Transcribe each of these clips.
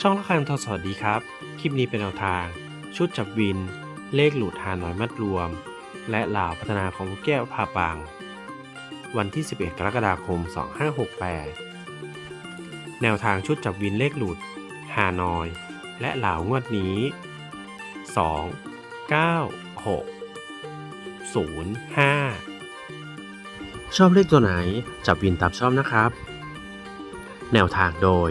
ช่องละครังทอสวัสดีครับ คลิปนี้เป็นแนวทาง ชุดจับวิน เลขหลุดหาน้อยมัดรวม และเหล่าพัฒนาของลูกแก้วพาปังวันที่ 11 กรกฎาคม 2568 แนวทางชุดจับวินเลขหลุดหาน้อย และเหล่างวดนี้ 2 9 6 0 5ชอบเลขตัวไหน จับวินตามชอบนะครับ แนวทางโดย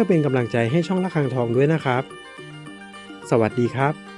พื่อเป็นกำลังใจให้ช่องละคังทองด้วยนะครับ สวัสดีครับ